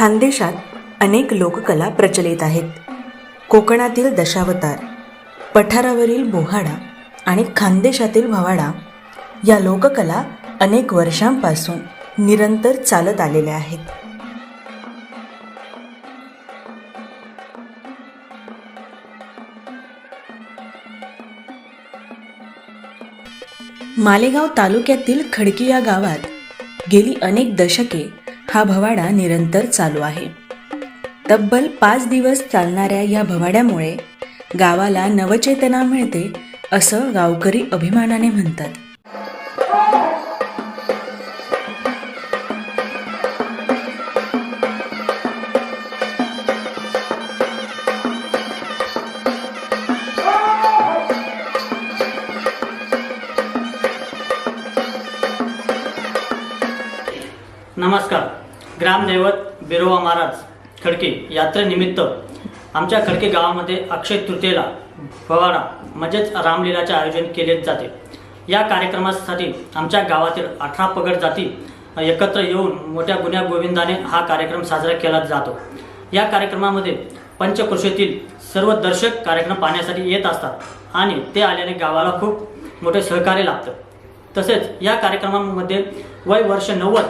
खानदेशात अनेक लोककला प्रचलित आहेत. कोकणातील दशावतार पठारावरील बोहाडा आणि खानदेशातील भवाडा या लोककला अनेक वर्षांपासून निरंतर चालत आलेल्या आहेत. मालेगाव तालुक्यातील खडकी या गावात गेली अनेक दशके हा भवाडा निरंतर चालू आहे. तब्बल पाच दिवस चालणाऱ्या या भवाड्यामुळे गावाला नवचेतना मिळते असं गावकरी अभिमानाने म्हणतात. नमस्कार. ग्रामदैवत बिरोबा महाराज खडके यात्रेनिमित्त आमच्या खडके गावामध्ये अक्षय तृतीयेला फवारा म्हणजेच रामलीलाचे आयोजन केले जाते. या कार्यक्रमासाठी आमच्या गावातील अठरा पगड जाती एकत्र येऊन मोठ्या गुन्ह्या गोविंदाने हा कार्यक्रम साजरा केला जातो. या कार्यक्रमामध्ये पंचकृषीतील सर्व दर्शक कार्यक्रम पाहण्यासाठी येत असतात आणि ते आल्याने गावाला खूप मोठे सहकार्य लाभतं तसेच या कार्यक्रमामध्ये वय वर्ष नव्वद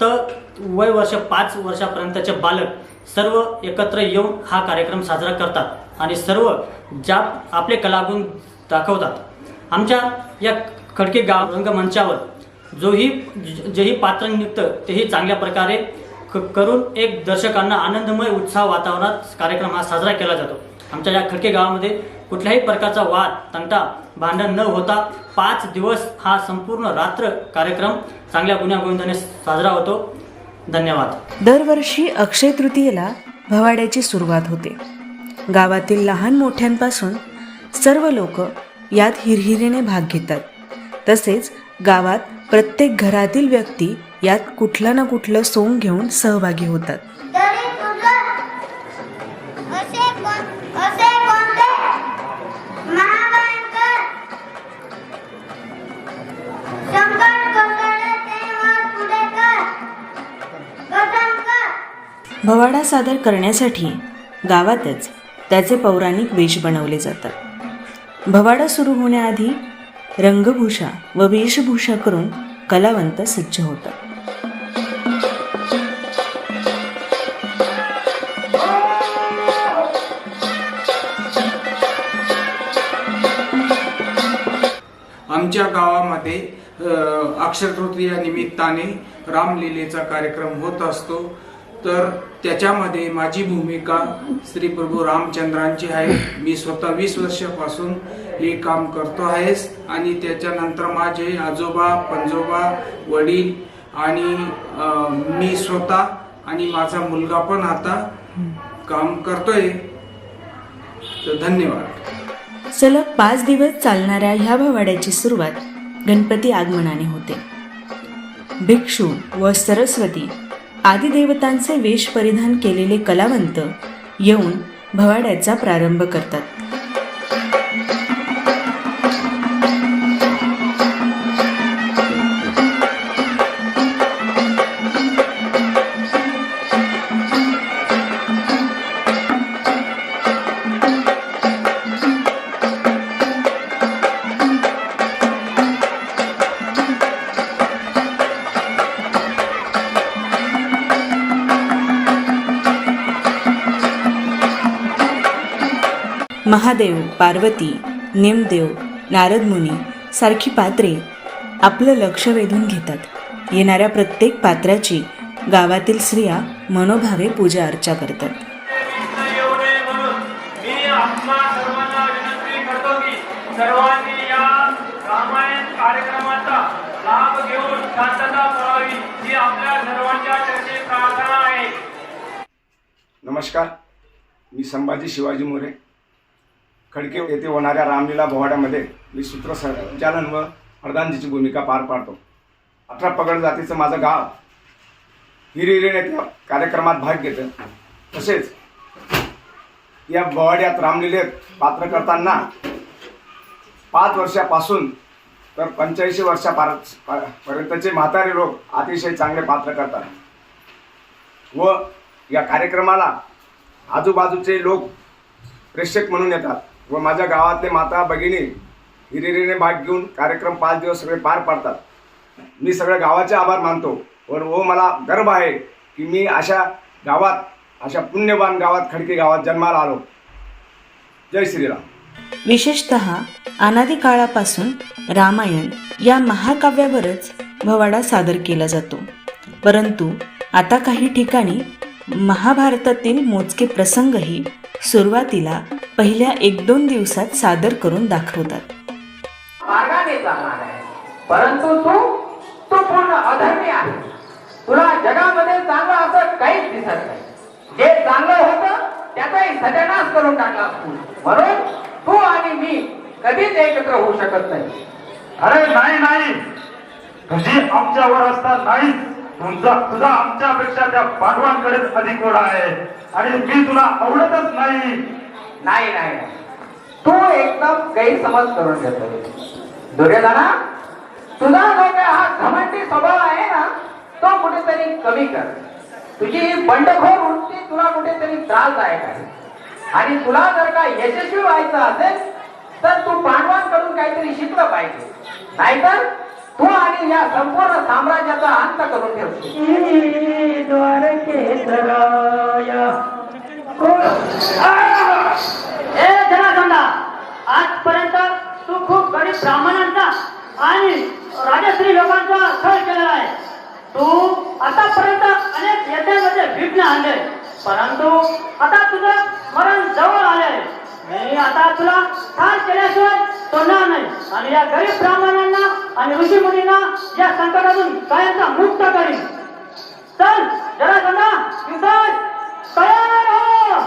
तर वय वर्ष पाच वर्षापर्यंतचे बालक सर्व एकत्र येऊन हा कार्यक्रम साजरा करतात आणि सर्व ज्या आपले कलागुण दाखवतात. आमच्या या खडके गाव रंगमंचावर जोही जेही पात्र निघतं तेही चांगल्या प्रकारे क करून एक दर्शकांना आनंदमय उत्साह वातावरणात कार्यक्रम हा साजरा केला जातो. आमच्या या खडके गावामध्ये कुठल्याही प्रकारचा वाद तंटा भांडण न होता पाच दिवस हा संपूर्ण रात्र कार्यक्रम चांगल्या गुण्यागोविंदाने साजरा होतो. धन्यवाद. दरवर्षी अक्षय तृतीयेला भवाड्याची सुरुवात होते. गावातील लहान मोठ्यांपासून सर्व लोक यात हिरहिरीने भाग घेतात. तसेच गावात प्रत्येक घरातील व्यक्ती यात कुठलं ना कुठलं सोंग घेऊन सहभागी होतात. भवाडा सादर करण्यासाठी गावातच त्याचे पौराणिक वेश बनवले जातात. भवाडा सुरू होण्याआधी रंगभूषा व वेशभूषा करून कलावंत सज्ज होतात. आमच्या गावामध्ये अक्षरतृतीया निमित्ताने रामलीलेचा कार्यक्रम होत असतो. तर त्याच्यामध्ये माझी भूमिका श्री प्रभू रामचंद्रांची आहे. मी स्वतः वीस वर्षापासून हे काम करतो आहेस आणि त्याच्यानंतर माझे आजोबा पंजोबा वडील आणि मी स्वतः आणि माझा मुलगा पण आता काम करतोय. तर धन्यवाद. सलग पाच दिवस चालणाऱ्या ह्या भवाड्याची सुरुवात गणपती आगमनाने होते. भिक्षू व सरस्वती आदिदेवतांचे वेश परिधान केलेले कलावंत येऊन भवाड्याचा प्रारंभ करतात. महादेव पार्वती नेमदेव नारदमुनी सारखी पात्रे आपलं लक्ष वेधून घेतात. येणाऱ्या प्रत्येक पात्राची गावातील स्त्रिया मनोभावे पूजा अर्चा करतात. सर्वांनी या रामायण कार्यक्रमाचा लाभ घेऊन शांतता ही आपल्या सर्वांच्या प्रार्थना आहे नमस्कार मी संभाजी शिवाजी मोरे. खडके येथे होणाऱ्या रामलीला भवाड्यामध्ये मी सूत्रसंचालन व प्रधानजीची भूमिका पार पाडतो. अठरा पगड जातीचं माझं गाव हिरिरीने त्या कार्यक्रमात भाग घेतं तसेच या बोवाड्यात रामलीलेत पात्र करताना पाच वर्षापासून तर पंच्याऐंशी वर्षापर्यंतचे म्हातारे लोक अतिशय चांगले पात्र करतात. व या कार्यक्रमाला आजूबाजूचे लोक प्रेक्षक म्हणून येतात. व माझ्या गावातले माता भगिनी हिरिरीने भाग घेऊन कार्यक्रम पाच दिवस सगळे पार पाडतात. मी सगळ्या गावाचे आभार मानतो व व मला गर्व आहे की मी अशा गावात अशा पुण्यवान गावात खडके गावात जन्माला आलो. जय श्रीराम. विशेषत अनादी काळापासून रामायण या महाकाव्यावरच भवाडा सादर केला जातो. परंतु आता काही ठिकाणी महाभारतातील मोजके प्रसंगही सुरुवातीला पहिल्या एक दोन दिवसात सादर करून दाखवतात. मार्गाने चालणार आहे. परंतु तू तू पूर्ण अधर्मी आहे. तुला जगामध्ये चांगलं असं काहीच दिसत नाही. जे चांगलं होतं त्याचाही सत्यानाश करून टाकला तू. म्हणून तू आणि मी कधीच एकत्र होऊ शकत नाही. अरे नाही नाही. तुझी आमच्यावर असता नाही तुमचा तुझा आमच्यापेक्षा त्या पांडवांकडेच अधिक ओढा आहे. आणि मी तुला आवडतच नाही. नाही नाही. नाही. तू एकदम गैरसमज करून घेतो दुर्योधना तुझा जो काय हा घमंडी स्वभाव आहे ना तो कुठेतरी कमी कर. तुझी ही बंडखोर वृत्ती तुला कुठेतरी त्रास आहे. आणि तुला जर का यशस्वी व्हायचं असेल तर तू पांडवांकडून काहीतरी शिकलं पाहिजे. नाहीतर तू आणि या संपूर्ण साम्राज्याचा अंत करून ठेवशील. जनार्दनदा आजपर्यंत तू खूप गरीब ब्राह्मणांचा आणि राजश्री लोकांचा छळ केलेला आहे. तू आतापर्यंत अनेक यज्ञांमध्ये विघ्न आणले परंतु आता तुझं मरण जवळ आले मी आता तुला ठार केल्याशिवाय सोडणार नाही. आणि या गरीब ब्राह्मणांना आणि ऋषी मुलींना या संकटातून कायमचा मुक्त करीन. चल जरा सांगा युद्धात तयार हो.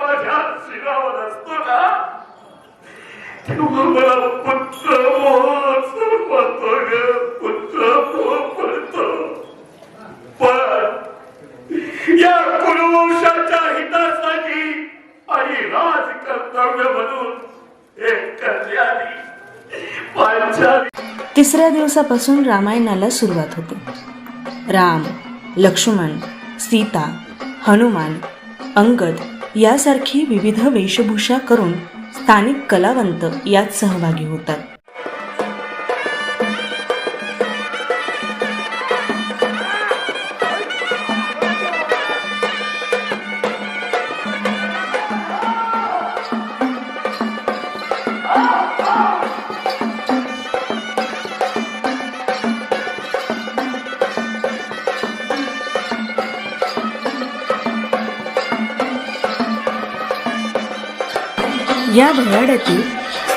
माझ्या असतो ना तेव्हा मला पुत्र आणि राज कर्तव्य म्हणून एक कल्याणी पांचाली. तिसऱ्या दिवसापासून रामायणाला सुरुवात होते. राम लक्ष्मण सीता हनुमान अंगद यासारखी विविध वेशभूषा करून स्थानिक कलावंत यात सहभागी होतात.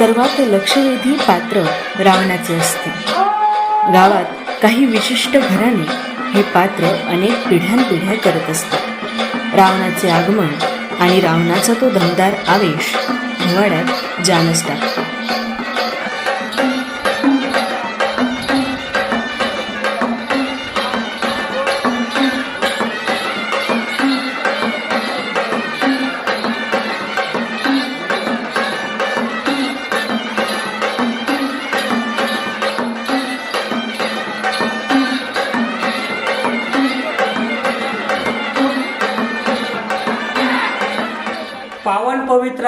सर्वात लक्षवेधी पात्र रावणाचे असते. गावात काही विशिष्ट घराणे हे पात्र अनेक पिढ्यानपिढ्या करत असतात. रावणाचे आगमन आणि रावणाचा तो दमदार आवेश हिवाळ्यात जानस टाकतो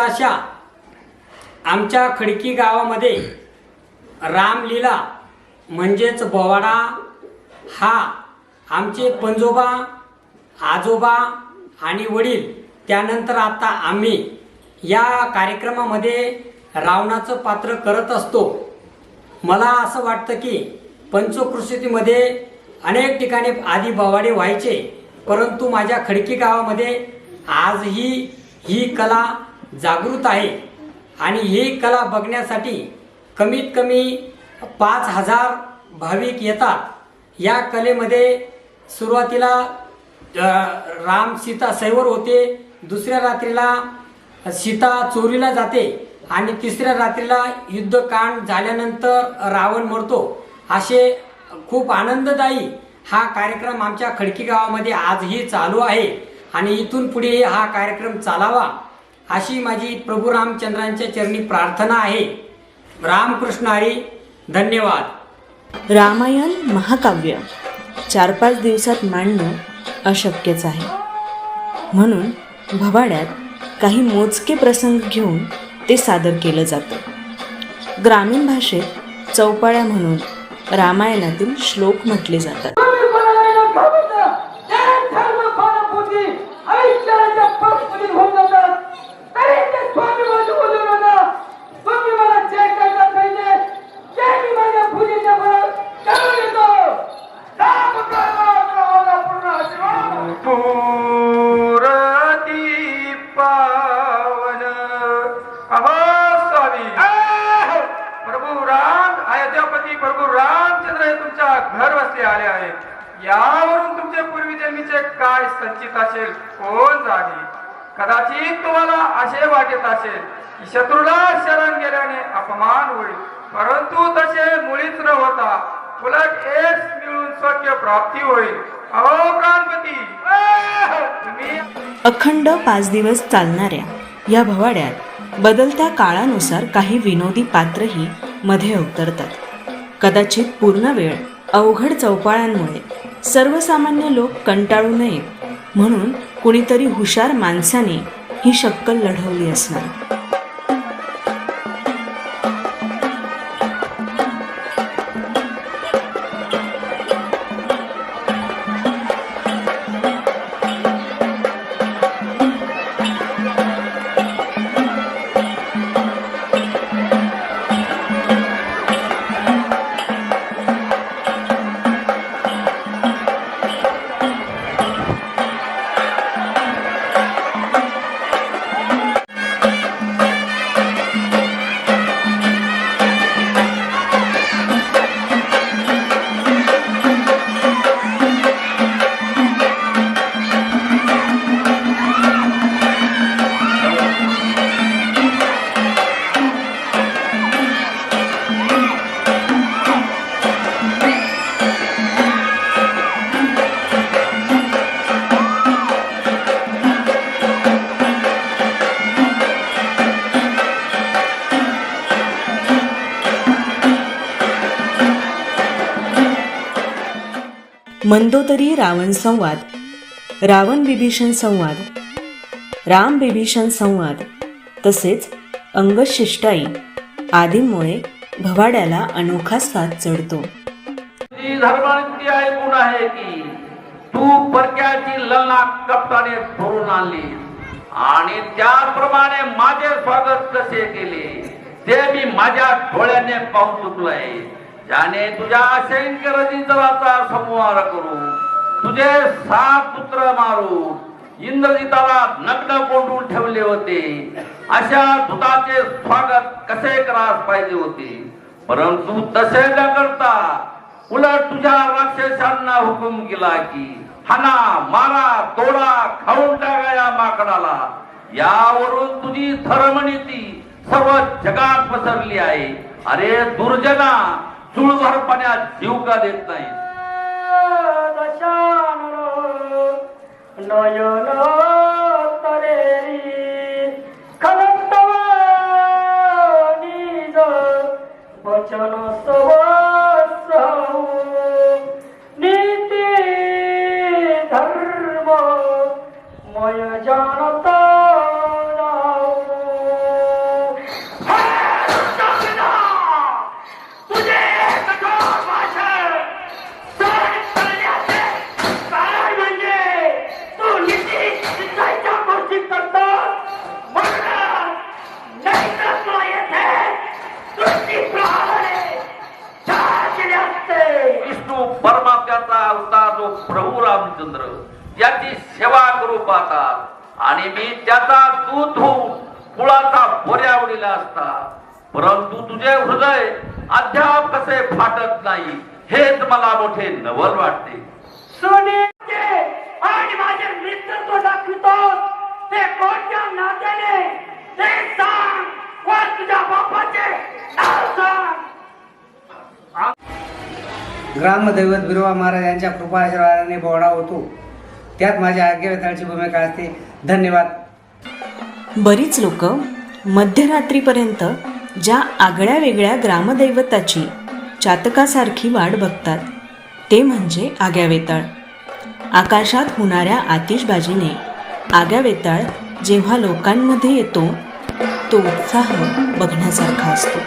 अशा आमच्या खडकी गावामध्ये रामलीला म्हणजेच बोवाडा हा आमचे पंजोबा आजोबा आणि वडील त्यानंतर आता आम्ही या कार्यक्रमामध्ये रावणाचं पात्र करत असतो. मला असं वाटतं की पंचकृषीमध्ये अनेक ठिकाणी आधी बवाडे व्हायचे परंतु माझ्या खडकी गावामध्ये आजही ही कला जागृत आहे. आणि ही कला बघण्यासाठी कमीत कमी पाच हजार भाविक येतात. या कलेमध्ये सुरुवातीला राम सीता सैवर होते दुसऱ्या रात्रीला सीता चोरीला जाते आणि तिसऱ्या रात्रीला युद्धकांड झाल्यानंतर रावण मरतो. असे खूप आनंददायी हा कार्यक्रम आमच्या खडकी गावामध्ये आजही चालू आहे. आणि इथून पुढे हा कार्यक्रम चालावा. अशी माझी प्रभू रामचंद्रांच्या चरणी प्रार्थना आहे. रामकृष्ण हरी धन्यवाद. रामायण महाकाव्य. चार पाच दिवसात मांडणं अशक्यच आहे. म्हणून भवाड्यात काही मोजके प्रसंग घेऊन ते सादर केलं जातं. ग्रामीण भाषेत चौपाळ्या म्हणून रामायणातील श्लोक म्हटले जातात. काय संचित असेल? कोण जाणे? कदाचित तुम्हाला असे वाटत असेल की शत्रूला शरण गेल्याने अपमान होईल. परंतु तसे मुळीच न होता उलट एक मिळून स्वच्छ प्राप्ती होईल. अहो तुम्ही अखंड पाच दिवस चालणाऱ्या या भवाड्यात बदलत्या काळानुसार काही विनोदी पात्रही मध्ये अवतरतात कदाचित पूर्ण वेळ अवघड चौपाळ्यांमुळे सर्वसामान्य लोक कंटाळू नयेत म्हणून कुणीतरी हुशार माणसाने ही शक्कल लढवली असणार. मंदोदरी रावण संवाद रावण बिभीषण संवाद राम बिभीषण संवाद तसेच अंगशिष्टाई आदींमुळे भवाड्याला अनोखा साथ चढतो. ती ऐकून आहे की तू परक्याची ललना कपटाने भरून आणली. आणि त्याप्रमाणे माझे स्वागत कसे केले ते मी माझ्या डोळ्याने पाहून चुकलोय. ज्याने तुझ्या अशंक्य रजिंद्राचा संहार करू तुझे सात पुत्र मारून इंद्रजिताला नग्न कोंडून ठेवले होते. अशा दुताचे स्वागत कसे करास पाहिजे होते? परंतु तसे न करता उलट तुझ्या राक्षसांना हुकूम केला की हाना मारा तोडा खाऊन टाका या माकडाला. यावरून तुझी धर्मनीती सर्व जगात पसरली आहे. अरे दुर्जना चुळभर पाण्यात जीव का देत नाही? नयन निज नीती धर्म मय जानत तुझे कठोर भाषण सहन करण्याचे कारण म्हणजे तू नीती निश्चयाच्या गोष्टी करतो म्हणून नाही तर तुला येथे दृष्टीप्रमाणे छान केले असते विष्णू परमात्म्याचा अवतार जो प्रभू रामचंद्र याची सेवा करू पाहतात आणि मी त्याचा दूध होऊन मुळाचा बोऱ्यावडीला असता परंतु तुझे हृदय अद्याप कसे फाटत हेच मला मोठे नवल वाटते. आणि माझे नेतृत्व दाखवितो. ते कोणत्या नात्याने? ते सांग. व तुझ्या बापाचे? नाव सांग. ग्रामदैवत बिरोबा महाराज यांच्या कृपा आशीर्वादाने बोहडा होतो. त्यात माझ्या आज्ञावेताळची भूमिका असते. धन्यवाद. बरीच लोक मध्यरात्रीपर्यंत ज्या आगळ्या वेगळ्या ग्रामदैवताची चातकासारखी वाट बघतात. ते म्हणजे आग्यावेताळ आकाशात होणाऱ्या आतिषबाजीने आग्यावेताळ जेव्हा लोकांमध्ये येतो तो उत्साह बघण्यासारखा असतो.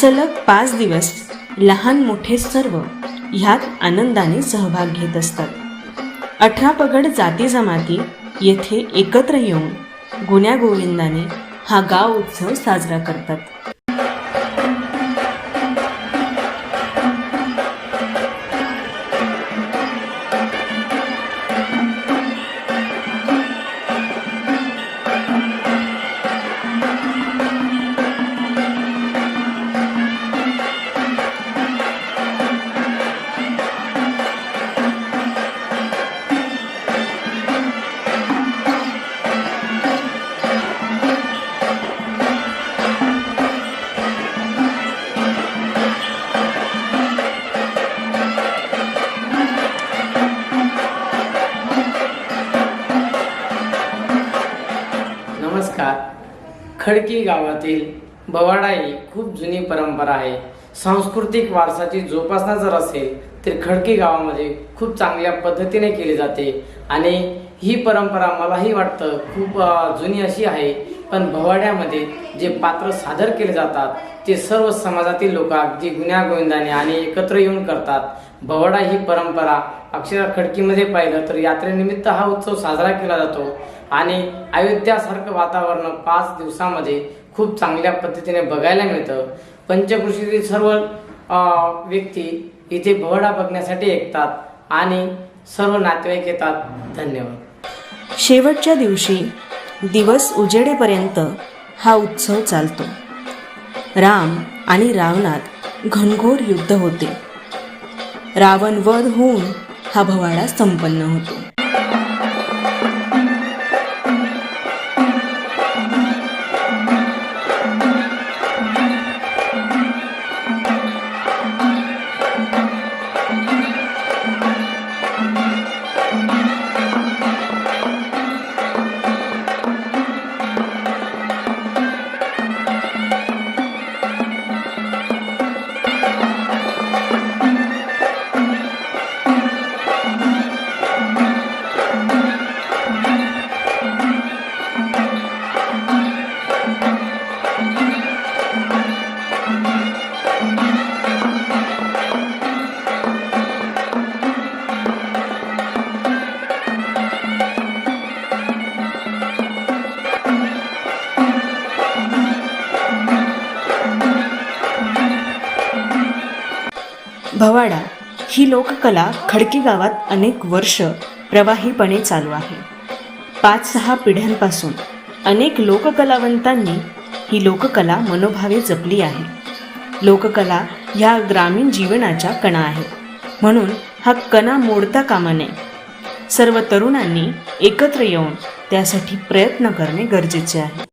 सलग पाच दिवस लहान मोठे सर्व ह्यात आनंदाने सहभाग घेत असतात. अठरा पगड जाती जमाती येथे एकत्र येऊन गुण्यागोविंदाने हा गाव उत्सव साजरा करतात. खडकी गावातील बवाडा ही खूप जुनी परंपरा आहे. सांस्कृतिक वारसाची जोपासना जर असेल तर खडकी गावामध्ये खूप चांगल्या पद्धतीने केली जाते. आणि ही परंपरा मलाही वाटतं खूप जुनी अशी आहे. पण भवाड्यामध्ये जे पात्र सादर केले जातात ते सर्व समाजातील लोक अगदी गुण्यागोविंदाने आणि एकत्र येऊन करतात. भवाडा ही परंपरा अक्षर खडकीमध्ये पाहिलं तर यात्रेनिमित्त हा उत्सव साजरा केला जातो. आणि अयोध्यासारखं वातावरण पाच दिवसामध्ये खूप चांगल्या पद्धतीने बघायला मिळतं. पंचकृषीतील सर्व व्यक्ती इथे भवडा बघण्यासाठी ऐकतात आणि सर्व नातेवाईक येतात. धन्यवाद. शेवटच्या दिवशी दिवस उजेडेपर्यंत हा उत्सव चालतो. राम आणि रावणात घनघोर युद्ध होते. रावण वध होऊन हा भवाडा संपन्न होतो. लोककला खडकी गावात अनेक वर्ष प्रवाहीपणे चालू आहे. पाच सहा पिढ्यांपासून अनेक लोककलावंतांनी ही लोककला मनोभावे जपली आहे. लोककला ह्या ग्रामीण जीवनाच्या कणा आहेत म्हणून हा कणा मोडता कामा नये. सर्व तरुणांनी एकत्र येऊन त्यासाठी प्रयत्न करणे गरजेचे आहे.